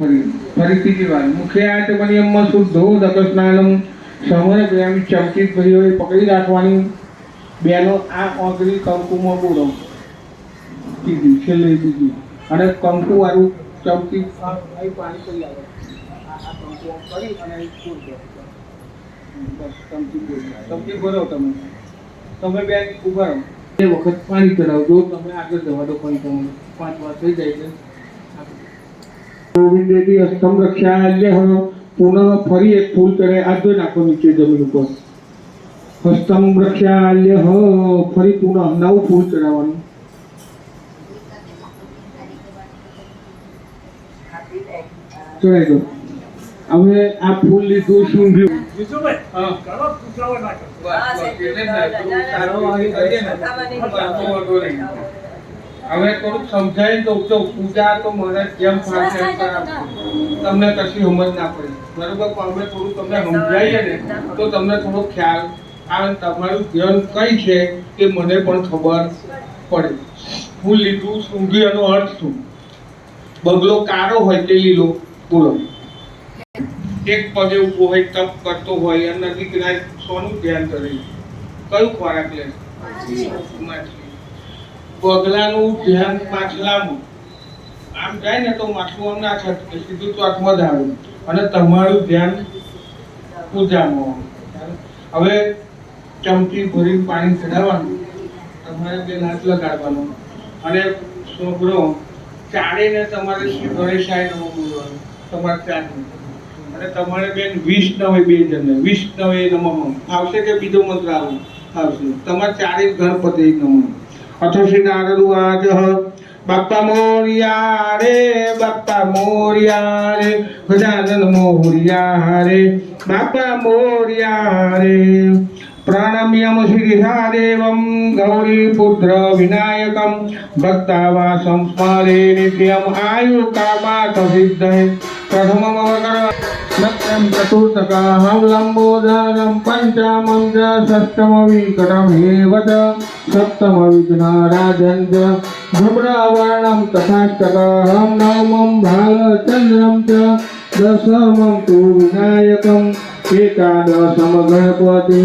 ફરી ત્રીજી વાર મુખે આચમનિયમમાં શુદ્ધો દકસ્નાનમ સમય પ્રેમી ચમચીત ભાઈઓએ પકડી રાખવાની બેનો આ ઓગરી કંકુમાં બોલો. ત્રીજી છેલ્લે ત્રીજી અને કંકુ વાળું ચમચી પાણી કરી આવે. આ કંકુ કરી અને અહીં પૂર બસ ચમચી પૂર ચમચી ભરો તમે. તમે બેન ઊભા રહો. એ વખત પાણી ચડાવજો, તમે આગળ જવા દો પણ તમને પાંચ વાર થઈ જાય છે ગોવિંદેથી અષ્ટમ રક્ષાલ્ય પુનઃ ફરી એક ફૂલ કરે આ નાખો નીચે જમીન ઉપર. અષ્ટમ હો ફરી પુનઃ નવું ફૂલ ચડાવવાનું. ચડાઈ દો. હવે આ ફૂલ લીધું સૂંઘ્યું વિશુભાઈ, હવે થોડુંક સમજાય તો તો પૂજા તો મને જેમ ફાવે તમને કશી સમજ ના પડી. બરોબર પણ અમે થોડું તમને સમજાવીએ ને તો તમને થોડો ખ્યાલ આવે તમારું ધ્યાન કઈ છે તે મને પણ ખબર પડે. હું લીધું સૂંઘી એનો અર્થ શું? બગલો કાળો હોય તે લીલો? બોલો. એક પગે ઊભો હોય તપ કરતો હોય અને નદી કિનારે સોનું ધ્યાન કરે કયું ખોરાક લે માછલી બગલાનું ધ્યાન માછલામાં આમ જાય ને તો માછલું આમ ના છટકે સીધું ચોકમાં જ આવે. અને તમારું ધ્યાન પૂજામાં હવે ચમચી ભરીને પાણી ચડાવવાનું તમારે બે હાથ લગાડવાનો. અને છોકરો ચાડીને તમારે શ્રી સાઈડ બોલવાનું તમારે ચાલી અને તમારે બેન વીસ નવે બે જણને વીસ નવે નમઃ. આવશે કે બીજો મંત્ર આવું? આવશે. તમારે ચારે ગણપતિ નમઃ. अथ श्रीनारदुवाच बाप्पा मोर्या रे बाप्पा मोर्या रे गजानन मोर्या रे बाप्पा मोर्या रे प्रणम्यं श्रीसादेवं गौरीपुत्र विनायकं भक्तावासं स्मरे नित्यम् आयुकामार्थसिद्धे प्रथममवकर सत्यं चतुर्थकाहं लम्बोदरं पञ्चमं च षष्ठमविकटमेव हेवत सप्तमविघ्नाराजं च भ्रमरावर्णं तथाष्टकहं नवमं भालचन्द्रं च दशमं तु विनायकम् एकादशमगणपति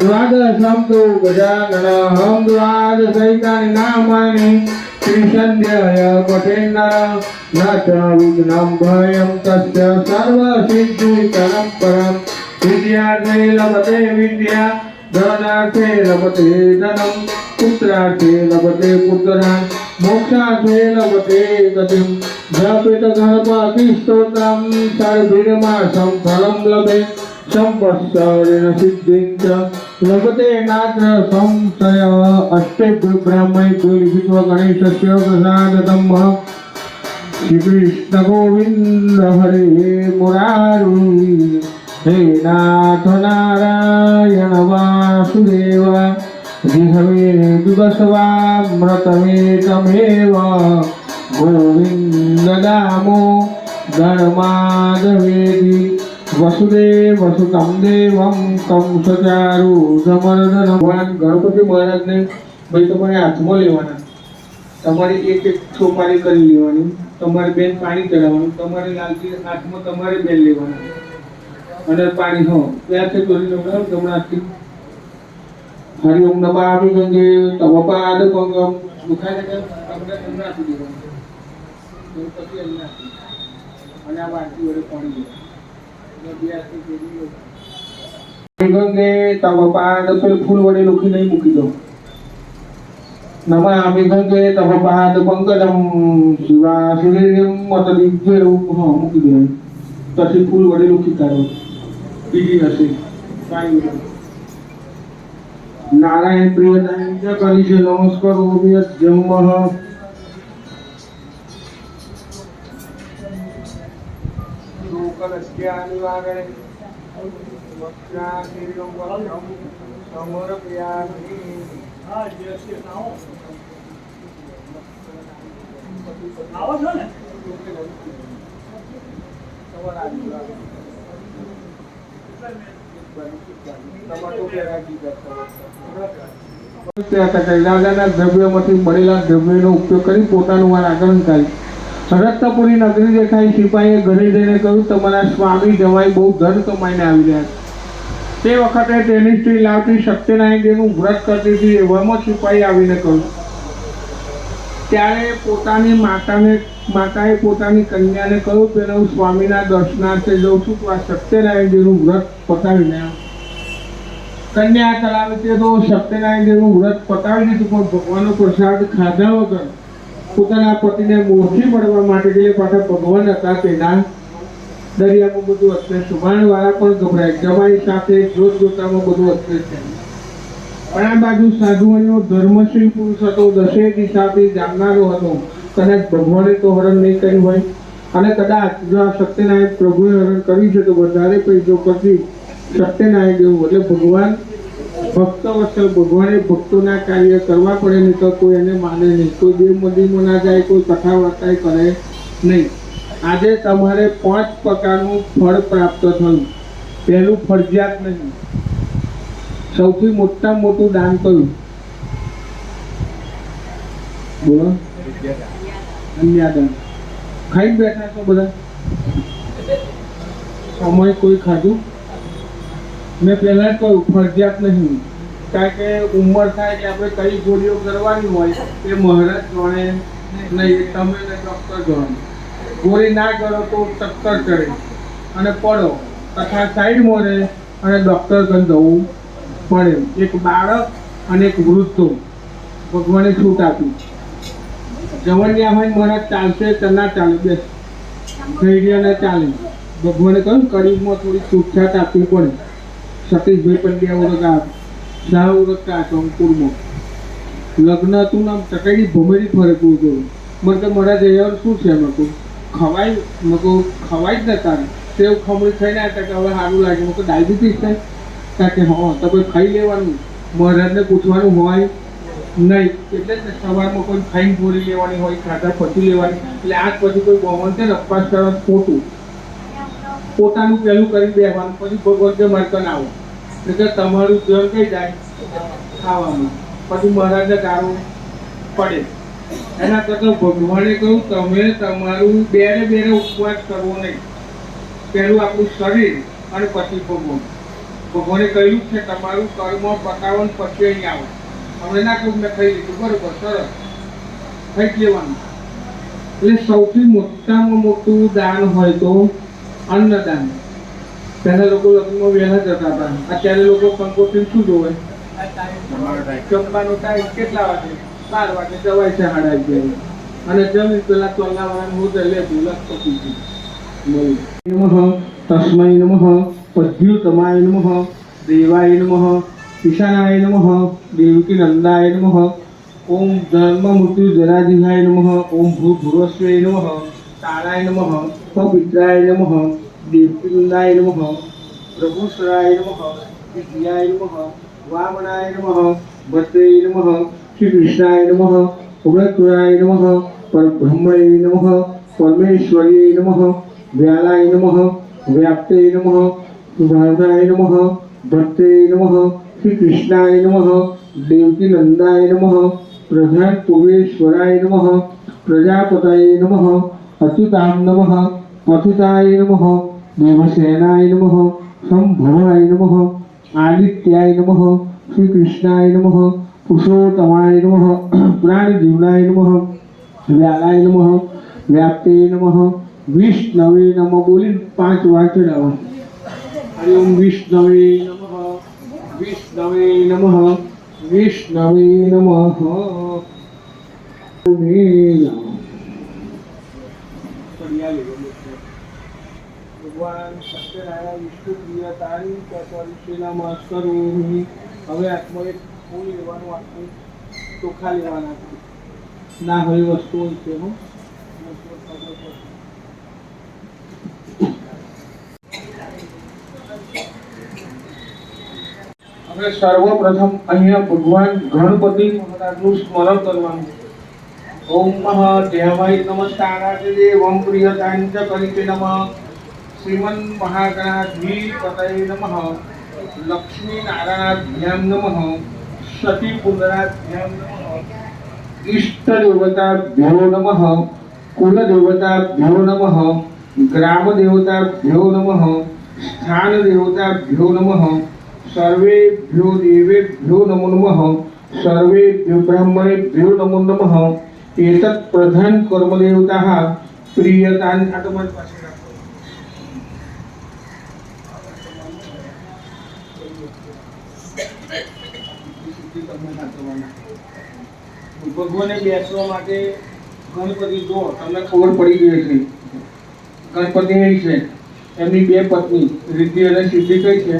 द्वादशं तु गजाननहं द्वादशैकानि नामानि વિસંધ્યાય પુત્રાર્થે લભતે પુત્રાન મોક્ષાર્થે લભતે ગતિમ જપિત ધર્મ સ્તોત્રમ લભે સંપત્તારેણ સિદ્ધિંચ લગતે નાત્ર સંશય અષ્ટેભ્ય બ્રાહ્મણેભ્યો લિખિત્વા ગણેશસ્ય પ્રસાદતમ શ્રીકૃષ્ણ ગોવિંદ હરે મુરારી હે નાથ નારાયણ વાસુદેવ વિહવે દિવસવામૃતમેતમેવ ગોવિંદ નામો ગણમાદવેદી વસુદેવ વસુતમ દેવમ કંસચારુ સમર્દન ભગવાન ગણપતિ મહારાજને ભાઈ તમારે હાથમાં લેવાના તમારે એક એક સોપારી કરી લેવાની તમારે બેન પાણી ચડાવવાનું તમારે લાલજી હાથમાં તમારે બેન લેવાના અને પાણી, હો ત્યાંથી કરી લેવાનું, જમણાથી. હરિ ઓમ આવી ગંગે તવ પાદ પંગમ દુખાય છે તમને જમણાથી દેવાનું પછી અને આ વાટકી વડે પાણી દેવાનું મૂકી દો પછી ફૂલ વડે લોખી કાઢો. બીજી હશે. કાંઈ. નારાયણ પ્રિય નારાયણ કરી છે, નમસ્કાર જન્મ દ્રવ્યમાંથી મળેલા દ્રવ્યનો ઉપયોગ કરી પોતાનું વાર આગળ થાય. રક્તપુરી નગરી દેખાઈ સિપાહીએ ઘરે જઈને કહ્યું, તમારા સ્વામી જવાઈ બહુ ધન કમાઈને આવી રહ્યા છે." તે વખતે તેની સ્ત્રી લાવતી સત્યનારાયણજીનું વ્રત કરતી હતી એવામાં સિપાહી આવીને કહ્યું, ત્યારે પોતાની માતાને, માતાએ પોતાની કન્યાને કહ્યું કે હું સ્વામીના દર્શનાર્થે જઉં છું, તો આ સત્યનારાયણજીનું વ્રત પતાવીને આવ." કન્યા ચલાવે તે તો સત્યનારાયણજીનું વ્રત પતાવી દીધું, પણ ભગવાનનો પ્રસાદ ખાધા વગર પોતાના પતિને મોરથી પડવા માટે જે પાછા ભગવાન હતા તેના દરિયામાં બધું અત્યારે સુભાણ વાળા પણ ગભરાય જમાઈ સાથે જોત જોતામાં બધું અત્યારે છે. પણ આ બાજુ સાધુઓનો ધર્મશીલ પુરુષ હતો દશે દિશાથી જાણનારો હતો. કદાચ ભગવાને તો હરણ નહીં કર્યું હોય. અને કદાચ જો આ સત્યનારાયણ પ્રભુએ હરણ કર્યું છે તો વધારે પૈસો પછી સત્યનારાયણ જેવું એટલે ભગવાન ભક્ત વત્સલ ભગવાને ભક્તોના કાર્ય કરવા પડે નહીં તો કોઈ એને માને નહીં. કોઈ દેવ મંદિરમાં ના જાય, કોઈ કથા વાર્તા કરે નહીં. આજે તમારે પાંચ પ્રકારનું ફળ પ્રાપ્ત થયું. પહેલું ફરજિયાત નહીં. સૌથી મોટામાં મોટું દાન કયું? બોલો. કન્યાદાન ખાઈ બેઠા છો બધા? સમય કોઈ ખાધું? મેં પહેલા જ કહ્યું, ફરજિયાત નહીં. કારણ કે ઉંમર થાય કે આપણે કઈ ગોળીઓ કરવાની હોય, એ મહારાજ જોડે નહીં, તમે ને ડૉક્ટર જોડે. ગોળી ના કરો તો ચક્કર ચડે. અને પડો. તથા સાઈડ મોરે અને ડૉક્ટર કન જવું પડે. એક બાળક અને એક વૃદ્ધો. ભગવાને છૂટ આપી. જવનિયા હોય મહારાજ ચાલશે તો ના ચાલે? બેસ. ધૈર્ય ના ચાલે. ભગવાને કહ્યું કરીબમાં થોડી છૂટછાટ આપવી પડે. સતીશભાઈ પંડ્યા ઓળખા શાહ ઓળખા અંકુરમાં લગ્ન હતું નામ ટકાઈ ભમેરી ફરે પૂરતું મને તો મારા જયાवर શું છે મેં કહું ખવાય મેં કહું ખવાય જ ને તારે. સેવ ખમણી ખાઈને આવ્યા કે હવે સારું લાગે. મેં કહું ડાયાબિટીસ થાય. કારણ કે હા, તો કોઈ ખાઈ લેવાનું. મહારાજને પૂછવાનું હોય. નહીં, એટલે જ ને સવારમાં કોઈ ખાઈને ભોરી લેવાની હોય, ખાધા પછી લેવાની. એટલે આજ પછી કોઈ બહુ છે ને અપવાસ કરવા ખોટું. પોતાનું પહેલું કરી દેવાનું પછી ભગવાન કે માર્કન આવો. એટલે તમારું ધ્યાન કઈ જાય? ખાવાનું. પછી મહારાજને ગાળો પડે. એના કરતાં ભગવાને કહ્યું, તમે તમારું બેરે બેરે ઉપવાસ કરવો નહીં. પહેલું આપણું શરીર અને પછી ભગવાન. ભગવાને કહ્યું છે તમારું કર્મ પતાવો પછી અહીં આવો. હવે ના કહ્યું મેં ખાઈ લીધું બરોબર, સરસ. ખાઈ જ લેવાનું એટલે સૌથી મોટામાં મોટું દાન હોય તો અન્નદાન. પહેલા લોકો લગ્નમાં વહેલા જતા હતા. અત્યારે લોકો કંકોત્રી શું જોવે? જમવાનો ટાઈમ કેટલા વાગે? બાર વાગે જવાય છે સાડા અગિયાર. અને જમી પેલા ચોલા વાળા હું લે ભૂલક પતી ગયું નમઃ, તસ્મય નમઃ, પદ્યુતમાય નમઃ, દેવાય નમઃ, ઈશાનાય નમઃ દેવકી નંદાય નમઃ, ઓમ ધર્મ મૃત્યુ જરાજીહાય નમઃ, ઓમ ભૂભુરસ્વે નમઃ તારાય નમઃ પવિત્રાય નમઃ દેવકીનંદાય નમઃ પ્રભુસરાય નમઃ વિદ્યાય નમઃ વામણાય નમઃ ભદ્રે નમઃ શ્રી કૃષ્ણાય નમઃ ઉગ્રતુરાય નમઃ પરબ્રહ્મણે નમઃ પરમેશ્વરીય નમઃ વ્યાલાય નમઃ વ્યાપ્તે નમઃ સુભાષાય નમઃ ભક્તે નમઃ શ્રી કૃષ્ણાય નમઃ દેવકીનંદાય નમઃ પ્રધાન પૂર્વેશ્વરાય નમઃ પ્રજાપતાય નમઃ અચ્યુતાય નમઃ પથિતાય નમઃ દેવસેનાય નમઃ શંભવાય નમઃ આદિત્યાય નમઃ શ્રી કૃષ્ણાય નમઃ પુરુષોત્તમાય નમઃ પ્રાણજીવનાય નમઃ વ્યાલાય નમઃ વ્યાપ્તે નમઃ વિષ્ણવે નમઃ બોલી પાંચ વાર ચડાવો હરિ વિષ્ણવે નમઃ વિષ્ણવે નમઃ વિષ્ણવે નમઃ ભગવાન સત્યનારાયણ વિષ્ણુ પ્રિય તારી કૃષ્ણ નમસ્કરું હવે આત્મા એક ફૂલ લેવાનું આખું ચોખા લેવાના છે. ના હોય વસ્તુ છે, હું. હવે સર્વપ્રથમ અહીંયા ભગવાન ગણપતિ મહારાજનું સ્મરણ કરવાનું ઓમ મહા દેવાય નમસ્કારાય ઓમ પ્રિયતાંચ પરિતે નમઃ. શ્રીમન મહાગણાધિ પતય નમઃ લક્ષ્મી નારાયણાભ્યામ નમઃ સતી પુનરાભ્યામ નમઃ ઈષ્ટ દેવતાભ્યો નમઃ કુલદેવતાભ્યો નમઃ ગ્રામદેવતાભ્યો નમઃ સ્થાનદેવતાભ્યો નમઃ સર્વેભ્યો દેવેભ્યો નમો નમઃ સર્વેભ્યો બ્રાહ્મણેભ્યો નમો નમઃ એતत् પ્રધાન કર્મદેવતાः પ્રિયતાન આ તમારી પાસે રાખો ભગવાને બેસવા માટે ગણપતિ જો, તમને ખબર પડી ગઈ છે ગણપતિ અહીં છે, એમની બે પત્ની, રિદ્ધિ અને સિદ્ધિ કઈ છે?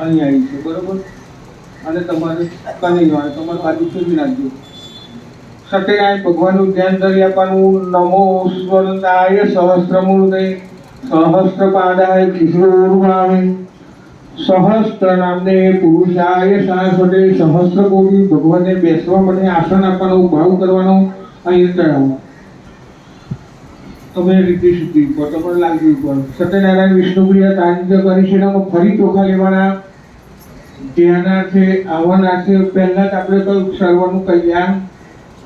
અહીં આવી છે, બરોબર? અને તમારે કની જવાનું, તમારે બાજુ ફેરવી નાખજો સત્યનારાયણ ભગવાનનું ધ્યાન ધરી આપવાનું, નમો સ્વરતાય સહસ્ત્રમૂર્તે સહસ્ત્રપાદાય કિશોરભાવે સહસ્ત્ર નામને પુરુષાય સરસ્વતે સહસ્ત્ર કોટી ભગવાનને બેસવા માટે આસન આપવાનો ભાવ કરવાનો અહીં ચડાવો તમે રીતિ સુધી ઉપર પણ લાગી ઉપર, સત્યનારાયણ વિષ્ણુપ્રિય કરી છે ફરી ચોખા લેવાના. ધ્યાના છે, આવવાના છે. પહેલા જ આપણે તો સર્વનું કલ્યાણ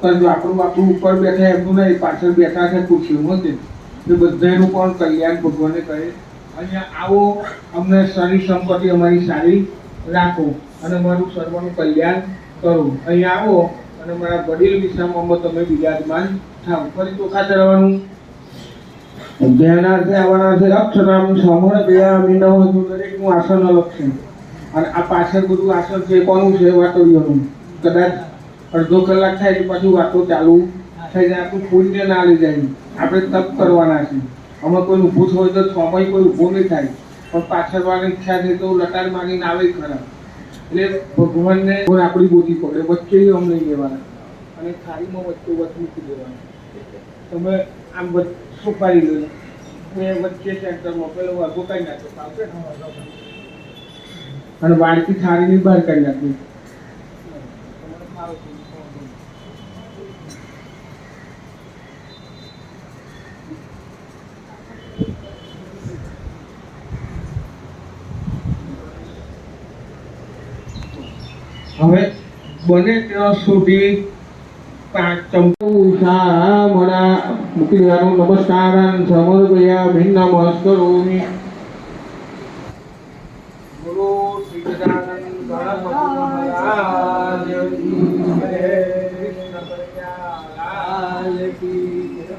કરજો આપણું બાપુ ઉપર બેઠા એમનું નહીં, પાછળ બેઠા છે ખુરશીમાં તે. બધાનું પણ કલ્યાણ ભગવાને કરે અહીંયા આવો, અમને સારી સંપત્તિ અમારી સારી રાખો અને મારું સર્વનું કલ્યાણ કરો. અહીંયા આવો અને મારા વડીલ વિશ્રામમાં તમે બિરાજમાન થાવ. ફરી ચોખા ચડવાનું ધ્યાનાર્થે આવવાના છે. અક્ષરામ સમણ હતું દરેકનું આસન અલગ છે. અને આ પાછળ બધું આસન છે, કોનું છે વાતોડિયોનું કદાચ અડધો કલાક થાય તો પાછું વાતો ચાલુ થઈ જાય. આપણું ફૂલને ના લઈ જાય. આપણે તપ કરવાના છે આમાં કોઈ ઊભું હોય તો છમાં કોઈ ઊભો નહીં થાય. પણ પાછળ વાળાની ઈચ્છા છે તો લટાર મારીને આવે ખરા. એટલે ભગવાનને ગુણ આપણી બોધી પડે વચ્ચે અમ લઈ લેવાના. અને થાળીમાં વચ્ચે વચ મૂકી દેવાના. તમે આમ સુપારી લો. એ વચ્ચે સેન્ટરમાં પેલો વાઘો કાઢી નાખો. ચાલશે ને? અને વાડકી થાળીની બહાર કાઢી નાખવી હવે બને ત્યાં સુધી પાંચ ચમચો શામળા મૂકી દેવાનું નમસ્કારાન સમર્પયા ભિન્ન નમસ્કરોમિ ગુરુ શ્રી ગજાનંદ કનૈયા લાલ કી જય.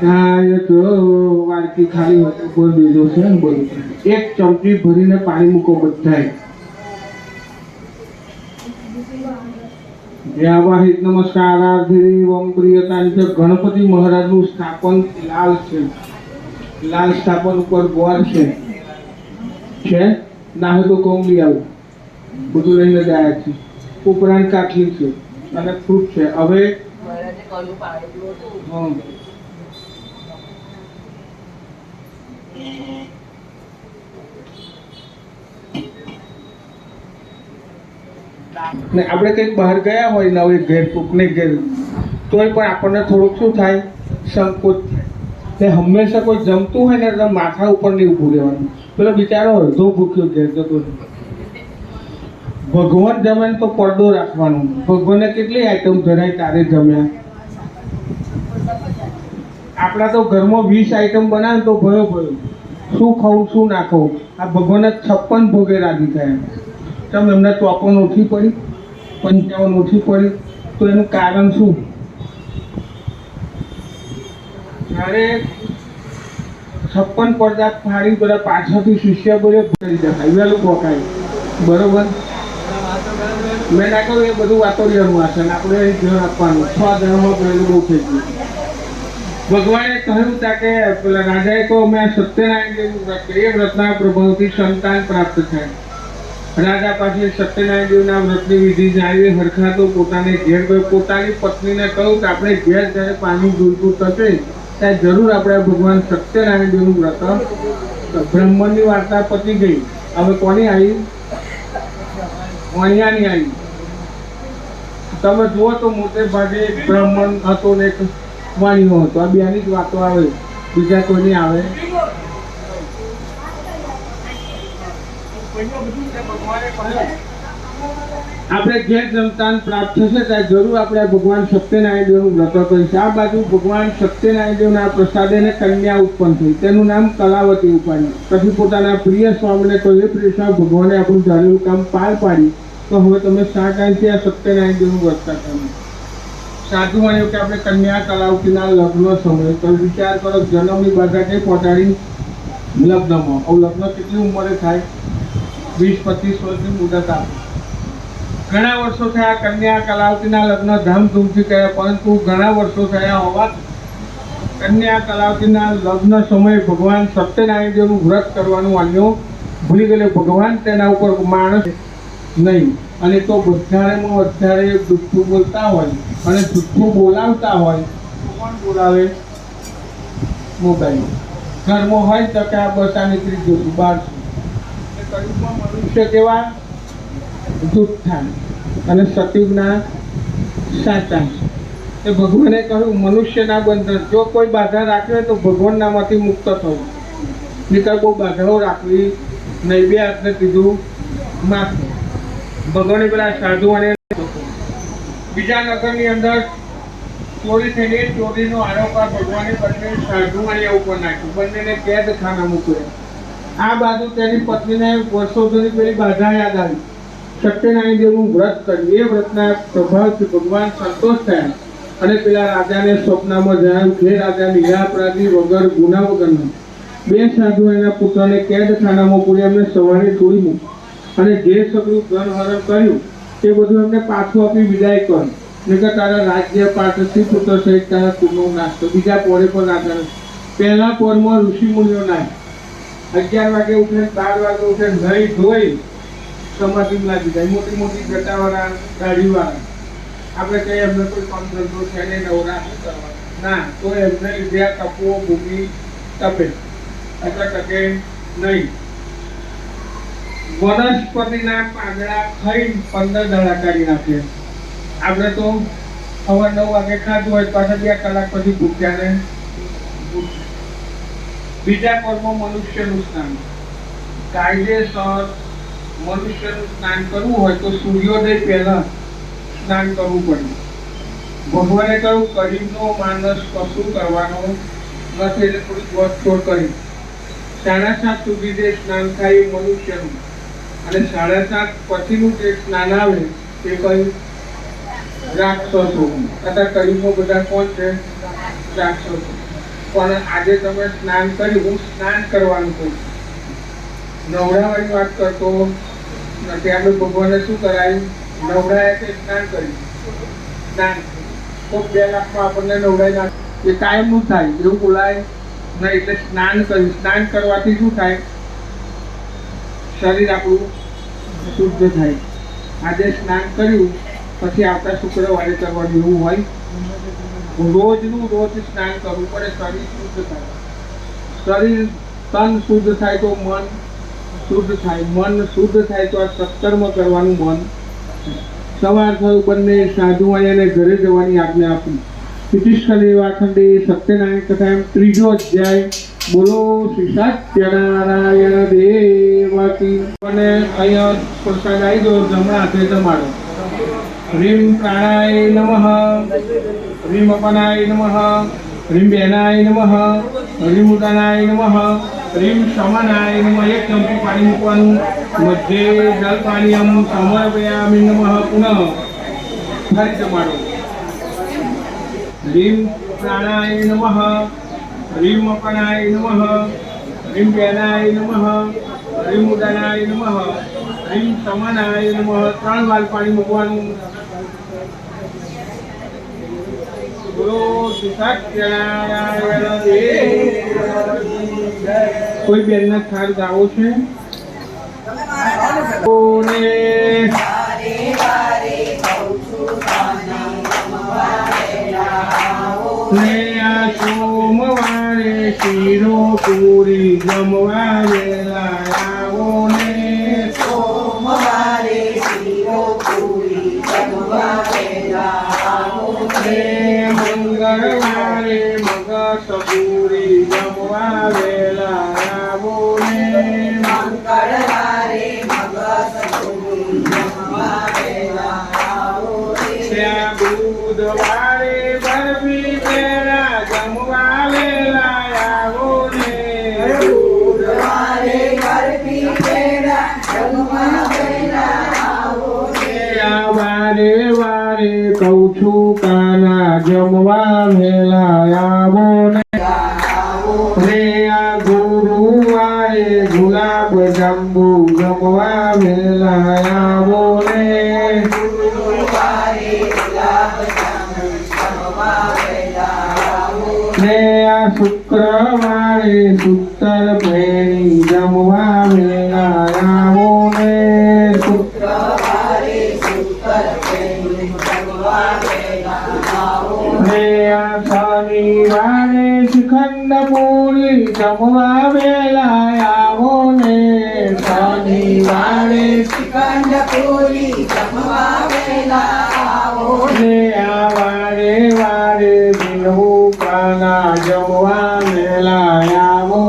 થાય તો વાડકી ખાલી બોલ દીધો છે એક ચમચી ભરીને પાણી મૂકો બધાય. વ્યાવાહિત નમસ્કારાર્થી ઓમ પ્રિયતાની છે. ગણપતિ મહારાજનું સ્થાપન લાલ છે. લાલ સ્થાપન ઉપર ગોળ છે. છે? ના હોય તો કોંગલી આવું. બધું લઈને ગયા છે ઉપરાંત કાઠલી છે. અને ફ્રૂટ છે. હવે મહારાજે પાડેલું હતું? ને આપણે કંઈક બહાર ગયા હોય નવે ઘેર કોકને ઘેર, તોય પણ આપણને થોડુંક શું થાય? સંકોચ થાય. ને હંમેશા કોઈ જમતું હોય ને તો માથા ઉપર નહીં ઊભું રહેવાનું પેલો બિચારો અડધો ભૂખ્યો ઘેર જતો. ભગવાન જમે તો પડદો રાખવાનો. ભગવાનને કેટલી આઈટમ ધરાય તારે જમ્યા? આપણા તો ઘરમાં વીસ આઈટમ બનાવે તો ભયો ભયો. શું ખાવું, શું ના ખાવું? આ ભગવાનને છપ્પન ભોગે રાજી થયા. તમે એમને ચોપન ઓછી પડી, પંચાવન ઓછી પડી. તો એનું કારણ શું? જ્યારે છપ્પન પડદા ફાડી બધા પાછળથી શિષ્ય બોલે ભરી દેખાય વહેલું પોકાય બરોબર? મેં ના કહ્યું એ બધું વાતો લેવાનું આસન આપણે જણ આપવાનું. છ જણામાં પહેલું બહુ થઈ ગયું ભગવાને કહ્યું તા કે, પેલા રાજાએ તો અમે સત્યનારાયણ દેવનું વ્રત કરીએ, વ્રતના પ્રભાવથી સંતાન પ્રાપ્ત થાય. રાજા પાસે સત્યનારાયણ દેવના વ્રતની વિધિ જાણી હરખા તો પોતાને ઘેર ગયો. પોતાની પત્નીને કહ્યું કે, આપણે ઘેર જ્યારે પાણી જોઈતું થશે, ત્યારે જરૂર આપણે ભગવાન સત્યનારાયણ દેવનું વ્રત બ્રહ્મની વાર્તા પતી ગઈ. હવે કોની આવી? વણિયાની આવી. તમે જુઓ તો મોટે ભાગે બ્રાહ્મણ હતો ને વાણિયો હતો. આ બેની જ વાતો આવે. બીજા કોઈની આવે. તે આપણે જે સંતાન પ્રાપ્ત થશે ત્યાં જરૂર આપણે ભગવાન સત્યનારાયણ દેવનું વ્રત કરીશું. આ બાજુ ભગવાન સત્યનારાયણ દેવના પ્રસાદે ને કન્યા ઉત્પન્ન થઈ. તેનું નામ કલાવતી ઉપાડ્યું પછી પોતાના પ્રિય સ્વામીને કહ્યું, "હે પ્રિય ભગવાને આપણું ધારેલું કામ પાર પાડી તો હવે તમે શા કાંઈથી આ સત્યનારાયણ દેવનું વ્રત કરતા સાધુ માન્યું કે આપણે કન્યા કલાવતીના લગ્ન સમય. તો વિચાર કરો, જન્મની કઈ પહોંચાડી? લગ્નમાં. હવે લગ્ન કેટલી ઉંમરે થાય? વીસ, પચીસ વર્ષની મુદત આપે. ઘણા વર્ષો થયા કન્યા કલાવતીના લગ્ન ધામધૂમથી કર્યા, પરંતુ ઘણા વર્ષો થયા હોવા કન્યા કલાવતીના લગ્ન સમયે ભગવાન સત્યનારાયણ દેવનું વ્રત કરવાનું માન્યો ભૂલી ગયેલો ભગવાન તેના ઉપર માણસ નહીં. અને તો બધારેમાં વધારે જુઠ્ઠું બોલતા હોય અને જુઠ્ઠું બોલાવતા હોય, તો કોણ બોલાવે? મોબાઈલ ઘરમાં હોય તો કે આ બસ આ નીકળી ગયું બહાર મનુષ્ય કેવા જુઠ્ઠા અને સતયુગના સાચા એ ભગવાને કહ્યું, મનુષ્યના બંધન, જો કોઈ બાધા રાખે તો ભગવાનનામાંથી મુક્ત થવું. નીકળ બહુ બાધાઓ રાખવી નહીં, બે હાથને કીધું, માફ ભગવાને પેલા સાધુ અને બીજા નગરની અંદર ચોરી થઈને ચોરી ચોરીનો આરોપ આ ભગવાને બંને સાધુ અને ઉપર નાખ્યું. બંનેને કેદ ખાના મૂક્યો. આ બાજુ તેની પત્નીને વર્ષો સુધી પેલી બાધા યાદ આવી. સત્યનારાયણ દેવનું વ્રત કર્યું. એ વ્રતના પ્રભાવથી ભગવાન સંતોષ થયા. અને પેલા રાજાને સ્વપ્નમાં જણાવ્યું કે રાજા નિરાપરાધી વગર ગુના વગરનો. બે સાધુ એના પુત્રને કેદખાનામાં પૂરી એમને સવારે છોડી મૂક્યું અને જે સગળું ધન હરણ કર્યું તે બધું એમને પાછું આપી વિદાય કર્યું નકર તારા રાજ્ય પાછળથી પુત્ર સહિત તારા કુટુંબ નાશ તો બીજા પોરે પણ રાજા પહેલા પોરમાં ઋષિ મુનિઓ નાશ અગિયાર વાગે ઉઠે બાર વાગે ઉઠે નહીં ધોઈ સમાધિ લાગી જાય. મોટી મોટી ગટાવાળા ગાડીવાળા. આપણે કહીએ એમને કોઈ કામ ધંધો છે ને નવરા શું કરવા ના, તો એમને લીધે આ તપવો ભૂમિ તપે. એટલે તકે નહીં. વનસ્પતિના પાંદડા ખાઈને પંદર દડા કાઢી નાખે. આપણે તો સવાર નવ વાગે ખાધું હોય, પાછા બે કલાક પછી ભૂખ્યા ને બીજા કર્મ મનુષ્યનું સ્નાન. કાયદેસર મનુષ્યનું સ્નાન કરવું હોય તો સૂર્યોદય પહેલા સ્નાન કરવું પડે. ભગવાને કહ્યું કરીમનો માનસ કશું કરવાનો નથી. એટલે થોડીક ગોઠછોડ કરી. સાડા સાત સુધી જે સ્નાન થાય એ મનુષ્યનું. અને સાડા સાત પછીનું જે સ્નાન આવે તે કયું રાક્ષસો તથા કરીબમાં બધા કોણ છે? રાક્ષસો પણ આજે તમે સ્નાન કર્યું હું સ્નાન કરવાનું કહું નવડાવાની વાત કરતો નથી. આપણે ભગવાને શું કરાયું? નવડાયા કે સ્નાન કર્યું. સ્નાન. કોક બે લાખમાં આપણને નવડાવી નાખ એ કાયમનું થાય, એવું બોલાય નહીં. એટલે સ્નાન કર્યું. સ્નાન કરવાથી શું થાય? શરીર આપણું શુદ્ધ થાય. આજે સ્નાન કર્યું, પછી આવતા શુક્રવારે કરવાનું એવું હોય. રોજનું રોજ સ્નાન કરવું પડે શરીર શુદ્ધ થાય. શરીર તન શુદ્ધ થાય તો મન શુદ્ધ થાય. મન શુદ્ધ થાય તો આ સત્કર્મ કરવાનું મન. સવાર થયું, બંને સાધુ અને ઘરે જવાની આજ્ઞા આપી. પિતિષ્કલી વાખંડી સત્યનારાયણ કથા એમ ત્રીજો અધ્યાય. બોલો શ્રી સત્યનારાયણ દેવ કી અને અહીંયા પ્રસાદ આવી ગયો જમણા હાથે તમારો. રીમ પ્રાણાય નમઃ. રીમ અપનાય નમઃ. રીમ બેનાય નમઃ. રીમ ઉદાનાય નમઃ. રીમ શમનાય નમઃ. એક ચમચી પાણી મૂકવાનું. મધ્યે જલ પાણીયમ સમર્પયામિ નમઃ પુનઃ. ફરી જમાડો રીમ પ્રાણાય નમઃ રીમ અપણાય નમઃ રીમ જ્ઞાનાય નમઃ હ્રીમ ઉદાનાય નમઃ હ્રીમ સમનાય નમઃ, ત્રણ વાર પાણી મૂકવાનું. કોઈ બેનના થાળ ગાવો છે? કાના જમવા વેલા આવો ને. રે આ ગુરુવારે ગુલાબ જાંબુ જમવા વેલા આવો ને આ શુક્રવારે શુક્ર પેણી જમવા વેલા જમવા વેલા આવો ને શનિવારે શ્રીખંડ પૂરી જમવા વેલા આવો ને આ વારે વારે બિલવું જમવા વેલા આવો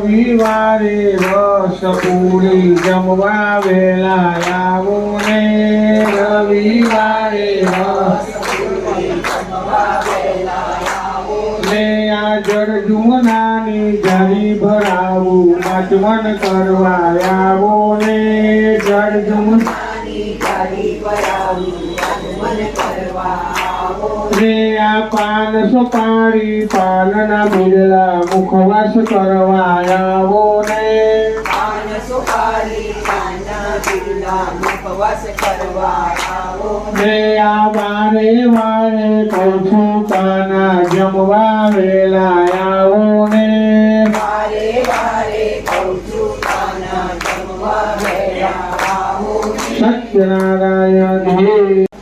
રવિવારે રસ પૂરી જમવા વેલા આવો આવો ને આ જળ જુમનાની જારી ભરાવું કરવા ને જળ જુમ નાની ગાડી ભરાવી આગમન કરવા આવો ને આ પાન સોપારી પાલના બિરલા મુખવાસ કરવા ને બિરલા મુખવાસ કરવા આવો ને આ વારે વારે કહું છું કાના જમવા વેલા આવો ને વારે વારે કહું છું કાના જમવા વેળા આવો સત્યનારાયણ હે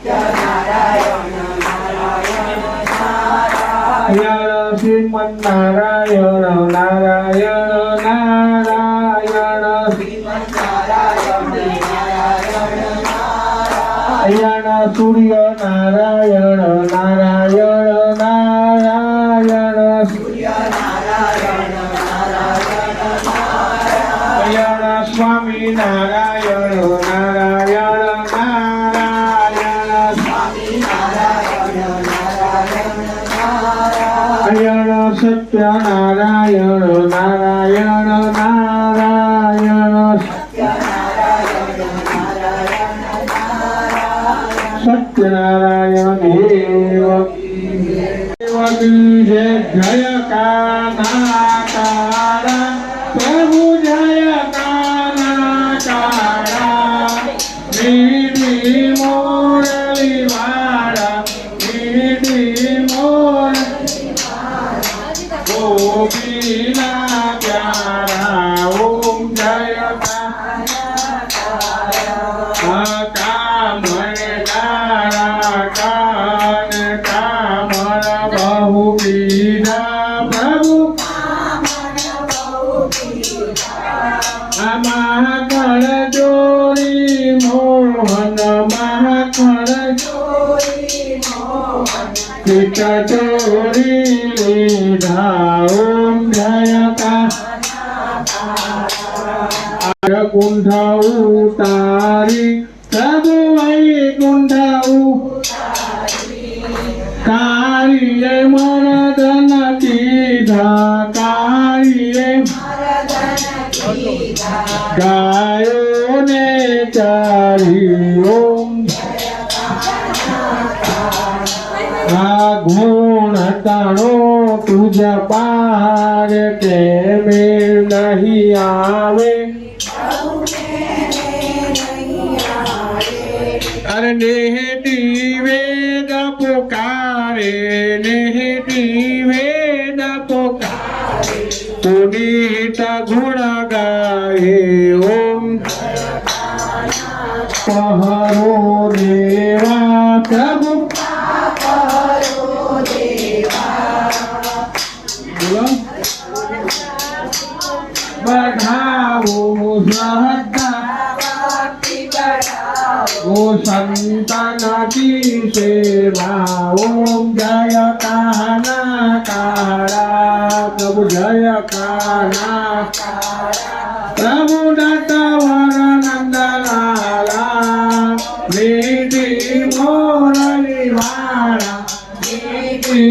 નારાયણ નારાયણ નારાયણ નારાયણ શ્રીમન નારાયણ નારાયણ করিয়া નારાયણ મોહન મહાકળ ચિત ચોરી લીધા ઓમ જય કા કુંઠ ઉતારી પ્રભુ વૈકુંઠ કાળીએ મરદન કીધા કાળીએ ગાયો ને ચારી ગુણ તણો તુજ પાર કે મેળ નહીં આવે. અરે નેહટી વેદ પોકારે, નેહટી વેદ પોકારે. પુનીત ગુણ ગાયે ઓ સંતાનકી સેવા ઓમ જય કાના કાળા પ્રભુ જય કાના પ્રભુ દત્ત વરનંદલાલા નીતિ મોરલી વાળા નીતિ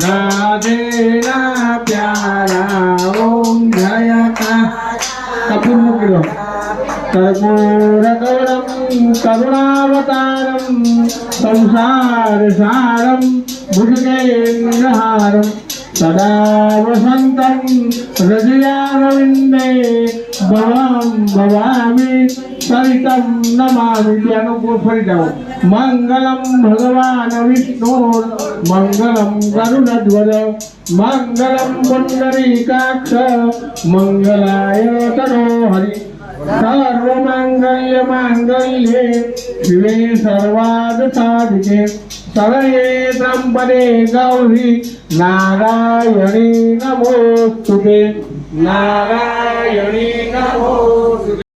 રાધે ના પ્યારા कर्पूरकर्णं करुणावतारं संसारसारं भुजगेन्द्रहारं सदा वसन्तं हृदयारविन्दे भवां भवामि सरितं नमामि अनुपुफलितं मङ्गलं भगवान् विष्णुर् मङ्गलं करुणध्वज मङ्गलं पुण्डरीकाक्ष मङ्गलाय तनो हरि મંગલાય તરો હરિ સર્વમાંગલ્ય માંગલ્યે શિવે સર્વાદ સાધિકે શરણે ત્રંબકે ગૌરી નારાયણી નમોસ્તુતે નારાયણી નમોસ્તુતે